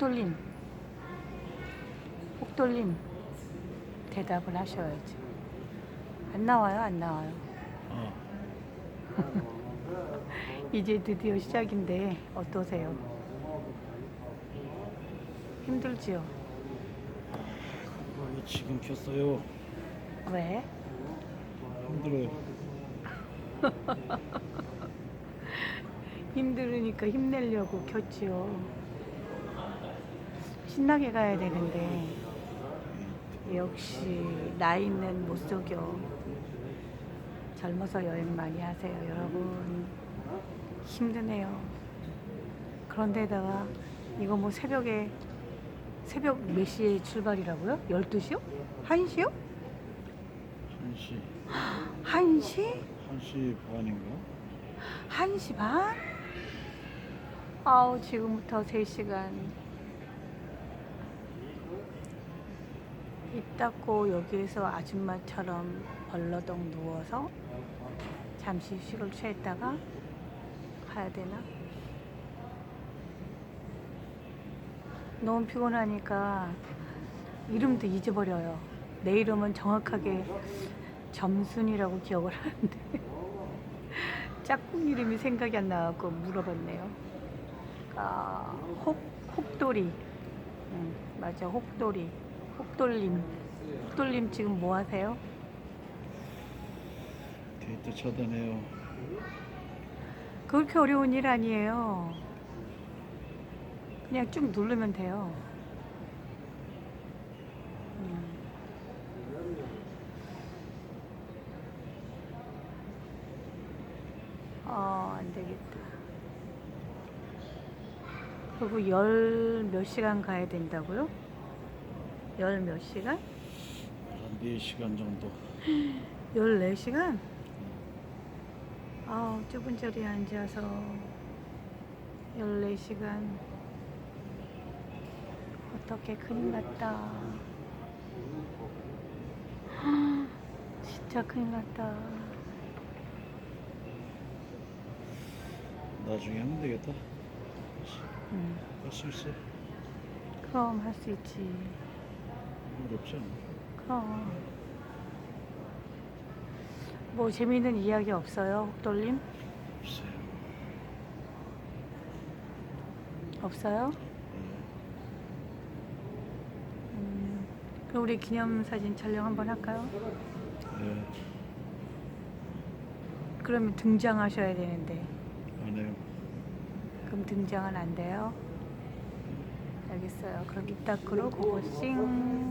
혹돌림. 혹돌림. 대답을 하셔야죠. 안 나와요, 안 나와요. 어. 이제 드디어 시작인데 어떠세요? 힘들지요? 빨리 지금 켰어요. 왜? 힘들어요. 힘들으니까 힘내려고 켰지요. 신나게 가야 되는데 역시 나이는 못 속여. 젊어서 여행 많이 하세요, 여러분. 힘드네요. 그런데다가 이거 뭐 새벽에 새벽 몇 시에 출발이라고요? 12시요? 1시요? 1시, 1시? 1시 반인가? 1시 반? 아우, 지금부터 3시간. 입 닫고 여기에서 아줌마처럼 벌러덩 누워서 잠시 휴식을 취했다가 가야 되나? 너무 피곤하니까 이름도 잊어버려요. 내 이름은 정확하게 점순이라고 기억을 하는데 짝꿍 이름이 생각이 안 나갖고 물어봤네요. 아, 혹, 혹돌이. 응, 맞아, 혹돌이. 혹돌림. 혹돌림 지금 뭐 하세요? 데이터 차단해요. 그렇게 어려운 일 아니에요. 그냥 쭉 누르면 돼요. 음. 어, 안 되겠다. 그리고 열 몇 시간 가야 된다고요? 열 몇 시간? 한 4시간 정도. 14시간? 아우, 좁은 자리에 앉아서 14시간. 어떻게 큰일 났다. 진짜 큰일 났다. 나중에 하면 되겠다. 음, 할수 있어. 그럼 할 수 있지. 어렵지 않아. 그럼. 뭐 재미있는 이야기 없어요, 혹돌림? 없어요. 없어요? 네. 음, 그럼 우리 기념사진 촬영 한번 할까요? 네. 그러면 등장하셔야 되는데 안 해요. 그럼 등장은 안 돼요? 알겠어요. 그럼 이따 그러고 싱